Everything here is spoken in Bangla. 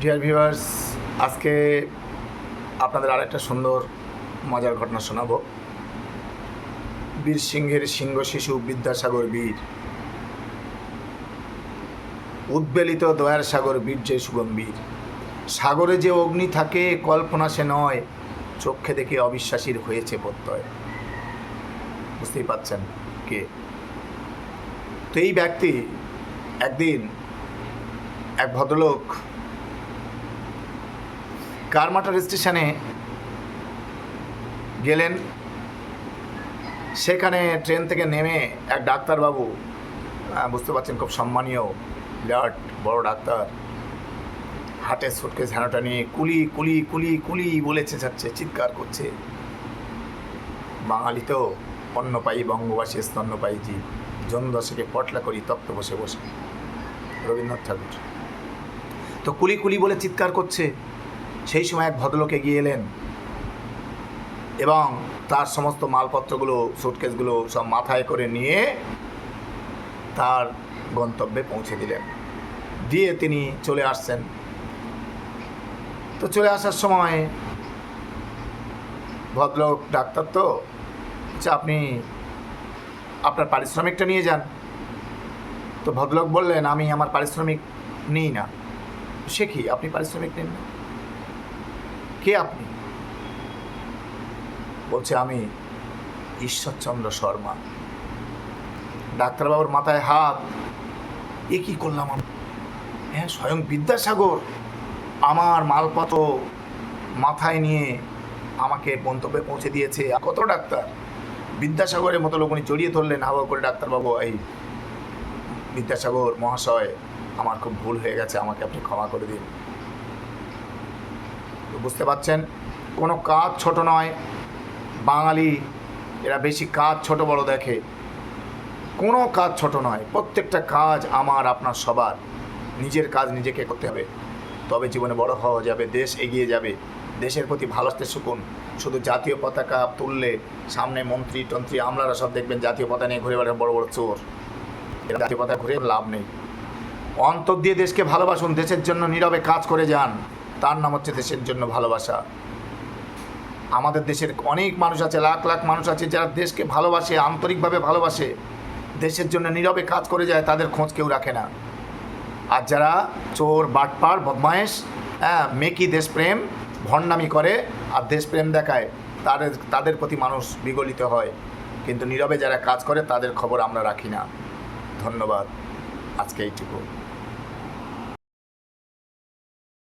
ডিয়ার ভিউয়ার্স আজকে আপনাদের আরেকটা সুন্দর মজার ঘটনা শোনাবো। বীর সিংহের সিংহ শিশু বিদ্যাসাগর বীর। উদ্বেলিত দয়ার সাগর বীর যে সুগম্ভীর। সাগরে যে অগ্নি থাকে, কল্পনা সে নয়, চোখে দেখে অবিশ্বাসীর হয়েছে প্রত্যয়। বুঝতেই পাচ্ছেন কে? তো এই ব্যক্তি একদিন এক ভদ্রলোক কারমাটার স্টেশনে গেলেন। সেখানে ট্রেন থেকে নেমে এক ডাক্তারবাবু বুঝতে পারছেন খুব সম্মানীয় বিরাট বড় ডাক্তার, হাটের সুটকেস ঝাঁটা নিয়ে কুলি কুলি কুলি কুলি বলে চেঁচাচ্ছে চিৎকার করছে। বাঙালি তো অন্নপায়ী, বঙ্গবাসী স্তন্যপায়ী জীব জনদশকে পটলা করি, তপ্ত বসে বসে। রবীন্দ্রনাথ ঠাকুর। তো কুলি কুলি বলে চিৎকার করছে। সেই সময় এক ভদ্রলোক এগিয়ে এলেন এবং তার সমস্ত মালপত্রগুলো সুটকেসগুলো সব মাথায় করে নিয়ে তার গন্তব্যে পৌঁছে দিলেন। দিয়ে তিনি চলে আসছেন। তো চলে আসার সময় ভদ্রলোক, ডাক্তার তো আচ্ছা আপনি আপনার পারিশ্রমিকটা নিয়ে যান। তো ভদ্রলোক বললেন, আমি আমার পারিশ্রমিক নিই না। সে কি? আপনি পারিশ্রমিক নিন না? কে আপনি? বলছে, আমি ঈশ্বরচন্দ্র শর্মা। ডাক্তারবাবুর মাথায় হাত। এ কি করলাম আমি? হ্যাঁ স্বয়ং বিদ্যাসাগর আমার মালপত্র মাথায় নিয়ে আমাকে গন্তব্যে পৌঁছে দিয়েছে। কত ডাক্তার? বিদ্যাসাগরের মতো লোক উনি জড়িয়ে ধরলেন। হাওয়া করে ডাক্তারবাবু, এই বিদ্যাসাগর মহাশয়, আমার খুব ভুল হয়ে গেছে। আমাকে আপনি ক্ষমা করে দিন। বুঝতে পারছেন? কোনো কাজ ছোট নয়। বাঙালি, এরা বেশি কাজ ছোট বড় দেখে। কোনো কাজ ছোট নয়। প্রত্যেকটা কাজ আমার, আপনার সবার। নিজের কাজ নিজেকে করতে হবে। তবে জীবনে বড় হওয়া যাবে, দেশ এগিয়ে যাবে। দেশের প্রতি ভালোবাসতে শিখুন শুধু জাতীয় পতাকা তুললে সামনে মন্ত্রী টন্ত্রী আমলারা সব দেখবেন জাতীয় পতাকা নিয়ে ঘুরে বেড়ান বড় বড় চোর। এরা জাতীয় পতাকা ঘুরে লাভ নেই। অন্তর দিয়ে দেশকে ভালোবাসুন। দেশের জন্য নীরবে কাজ করে যান। তার নাম হচ্ছে দেশের জন্য ভালোবাসা। আমাদের দেশের অনেক মানুষ আছে, লাখ লাখ মানুষ আছে, যারা দেশকে ভালোবাসে, আন্তরিকভাবে ভালোবাসে। দেশের জন্য নীরবে কাজ করে যায়, তাদের খোঁজ কেউ রাখে না। আর যারা চোর, বাটপার, বদমায়েশ হ্যাঁ মেকি দেশপ্রেম, ভণ্ডামি করে আর দেশপ্রেম দেখায়, তাদের তাদের প্রতি মানুষ বিগলিত হয়। কিন্তু নীরবে যারা কাজ করে, তাদের খবর আমরা রাখি না। ধন্যবাদ। আজকে এইটুকু।